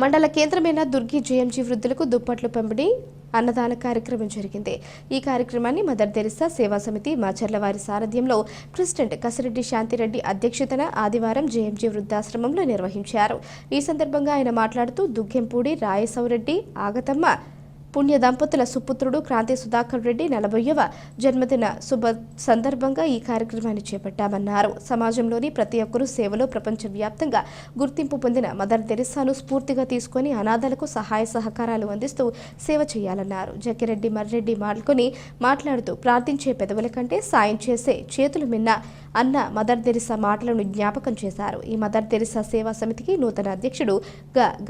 మండల కేంద్రమైన దుర్గి జేఎంజీ వృద్ధులకు దుప్పట్లు పంపిణీ అన్నదాన కార్యక్రమం జరిగింది. ఈ కార్యక్రమాన్ని మదర్ తెరిసా సేవా సమితి మాచర్ల వారి సారథ్యంలో ప్రెసిడెంట్ కసిరెడ్డి శాంతిరెడ్డి అధ్యక్షతన ఆదివారం జేఎంజీ వృద్ధాశ్రమంలో నిర్వహించారు. ఈ సందర్భంగా ఆయన మాట్లాడుతూ దుగ్గెంపూడి రాయసౌరెడ్డి ఆగతమ్మ పుణ్య దంపతుల సుపుత్రుడు క్రాంతి సుధాకర్ రెడ్డి నలభైవ జన్మదిన శుభ సందర్భంగా ఈ కార్యక్రమాన్ని చేపట్టామన్నారు. సమాజంలోని ప్రతి ఒక్కరూ సేవలో ప్రపంచవ్యాప్తంగా గుర్తింపు పొందిన మదర్ తెరిసాను స్ఫూర్తిగా తీసుకొని అనాథలకు సహాయ సహకారాలు అందిస్తూ సేవ చేయాలన్నారు. జకిరెడ్డి మర్రెడ్డి మాల్కొని మాట్లాడుతూ ప్రార్థించే పెదవుల కంటే సాయం చేసే చేతులు మిన్న అన్న మదర్ తెరిసా మాటలను జ్ఞాపకం చేశారు. ఈ మదర్ తెరిసా సేవా సమితికి నూతన అధ్యక్షుడు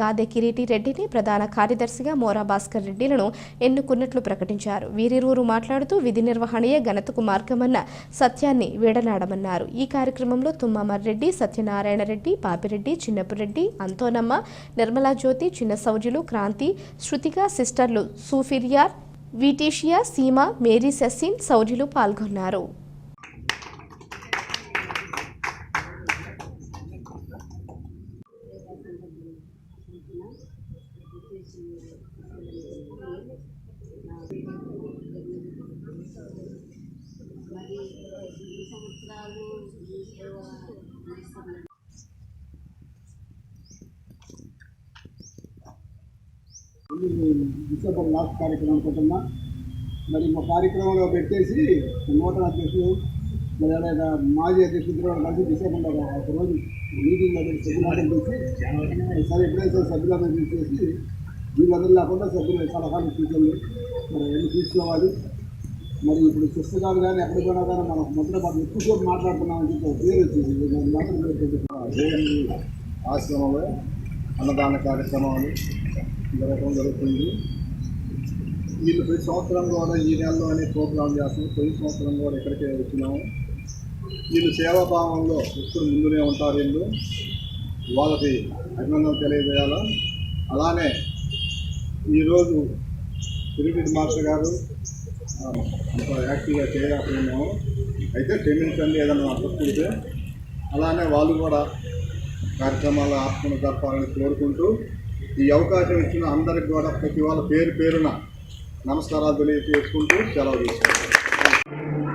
గాదే కిరీటి రెడ్డిని ప్రధాన కార్యదర్శిగా మోరా భాస్కర్ రెడ్డిలను ఎన్నుకున్నట్లు ప్రకటించారు. వీరిరువురు మాట్లాడుతూ విధి నిర్వహణయే ఘనతకు మార్గమన్న సత్యాన్ని వీడనాడమన్నారు. ఈ కార్యక్రమంలో తుమ్మమర్రెడ్డి సత్యనారాయణ రెడ్డి పాపిరెడ్డి చిన్నపురెడ్డి అంతోనమ్మ నిర్మలా జ్యోతి చిన్న సౌజులు క్రాంతి శృతిక సిస్టర్లు సూఫిరియార్ వీటీషియా సీమ మేరీ ససిన్ సౌజులు పాల్గొన్నారు. సంవత్సరాలు డిసెంబర్ లాస్ట్ కార్యక్రమం అనుకుంటున్నా. మరి మా కార్యక్రమంలో పెట్టేసి నూతన అధ్యక్షులు మరి అలాగే మాజీ అధ్యక్షులు కూడా కలిసి డిసెంబర్లో ఒక రోజు మీటింగ్ పెట్టి సభ్యులందరూ పిలిచి సరే ఎప్పుడైతే సభ్యులందరూ పిలిచేసి వీళ్ళందరూ లేకుండా సభ్యులు సలహాలు సూచనలు మరి అన్ని తీసుకోవాలి మరి ఇప్పుడు పుస్తకాలు కానీ ఎక్కడ పోయినా కానీ మనం మొదట మనం చోటు మాట్లాడుతున్నామని చెప్పి ఒక పేరు వచ్చింది దాని ఆశ్రమంలో అన్నదాన కార్యక్రమాలు జరగడం జరుగుతుంది. వీళ్ళు ప్రతి సంవత్సరం కూడా ఈ నెలలో అనే ప్రోగ్రాం చేస్తాం ప్రతి సంవత్సరం కూడా ఇక్కడికే వచ్చినాము. వీళ్ళు సేవాభావంలో ఎప్పుడు ముందునే ఉంటారు వీళ్ళు. వాళ్ళకి అభినందన తెలియజేయాలా? అలానే ఈరోజు తిరుపతి మాస్టర్ గారు యాక్టివ్గా చేయలేకపోయినాము. అయితే క్షమించండి ఏదైనా తప్పుంటే అలానే వాళ్ళు కూడా కార్యక్రమాలు ఆత్మను జరపాలని కోరుకుంటూ ఈ అవకాశం ఇచ్చిన అందరికి కూడా ప్రతి వాళ్ళ పేరు పేరున నమస్కారాలు తెలియజేసుకుంటూ సెలవు తీసుకుంటాం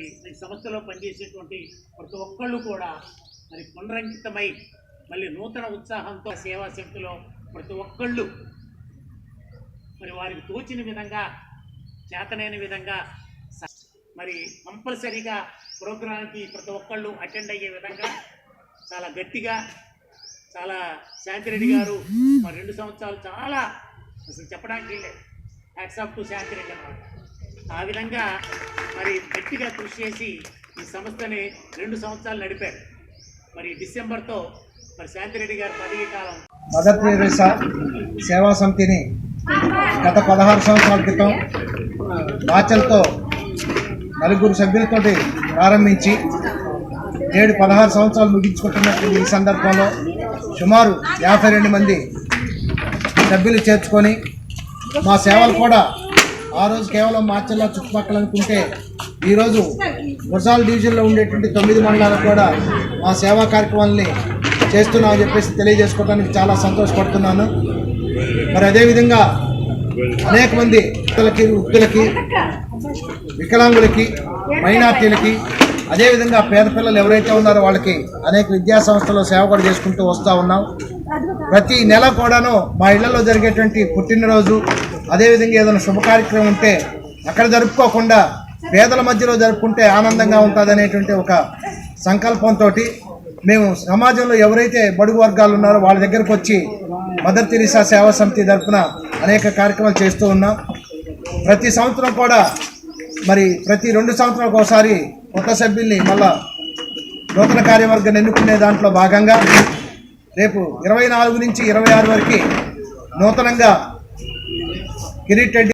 మరి ఈ సంస్థలో పనిచేసేటువంటి ప్రతి ఒక్కళ్ళు కూడా మరి పునరంకితమై మళ్ళీ నూతన ఉత్సాహంతో సేవా శక్తిలో ప్రతి ఒక్కళ్ళు మరి వారికి తోచిన విధంగా చేతనైన విధంగా మరి కంపల్సరీగా ప్రోగ్రాంకి ప్రతి ఒక్కళ్ళు అటెండ్ అయ్యే విధంగా చాలా గట్టిగా చాలా శాంతిరెడ్డి గారు మరి రెండు సంవత్సరాలు చాలా అసలు చెప్పడానికి లేదు హ్యాట్సాప్ టు శాంతిరెడ్డి అన్నమాట. ఆ విధంగా మరి గట్టిగా కృషి చేసి ఈ సంస్థని రెండు సంవత్సరాలు నడిపారు. మరి డిసెంబర్తో మరి శాంతిరెడ్డి గారి పదవీ కాలం మదర్ తెరేసా సేవా సమితిని గత పదహారు సంవత్సరాల క్రితం మాచల్తో నలుగురు సభ్యులతోటి ప్రారంభించి నేడు పదహారు సంవత్సరాలు ముగించుకుంటున్నటువంటి ఈ సందర్భంలో సుమారు యాభై రెండు మంది సభ్యులు చేర్చుకొని మా సేవలు కూడా ఆ రోజు కేవలం మార్చల్లో చుట్టుపక్కల అనుకుంటే ఈరోజు గురజాల డివిజన్లో ఉండేటువంటి తొమ్మిది మండలాలకు కూడా మా సేవా కార్యక్రమాలని చేస్తున్నామని చెప్పేసి తెలియజేసుకోవడానికి చాలా సంతోషపడుతున్నాను. మరి అదేవిధంగా అనేక మంది వ్యక్తులకి వృద్ధులకి వికలాంగులకి మైనార్టీలకి అదేవిధంగా పేద పిల్లలు ఎవరైతే ఉన్నారో వాళ్ళకి అనేక విద్యా సంస్థల్లో సేవ కూడా చేసుకుంటూ వస్తూ ఉన్నాం. ప్రతి నెల కూడాను మా ఇళ్ళలో జరిగేటువంటి పుట్టినరోజు అదేవిధంగా ఏదైనా శుభ కార్యక్రమం ఉంటే అక్కడ జరుపుకోకుండా పేదల మధ్యలో జరుపుకుంటే ఆనందంగా ఉంటుంది అనేటువంటి ఒక సంకల్పంతో మేము సమాజంలో ఎవరైతే బడుగు వర్గాలు ఉన్నారో వాళ్ళ దగ్గరకు వచ్చి మదర్ తెరిసా సేవా సమితి తరఫున అనేక కార్యక్రమాలు చేస్తూ ఉన్నాం. ప్రతి సంవత్సరం కూడా మరి ప్రతి రెండు సంవత్సరాలకు ఒకసారి కొత్త సభ్యుల్ని మళ్ళా నూతన కార్యవర్గం ఎన్నుకునే దాంట్లో భాగంగా రేపు ఇరవై నాలుగు నుంచి ఇరవై ఆరు వరకు నూతనంగా కిరీట్ రెడ్డి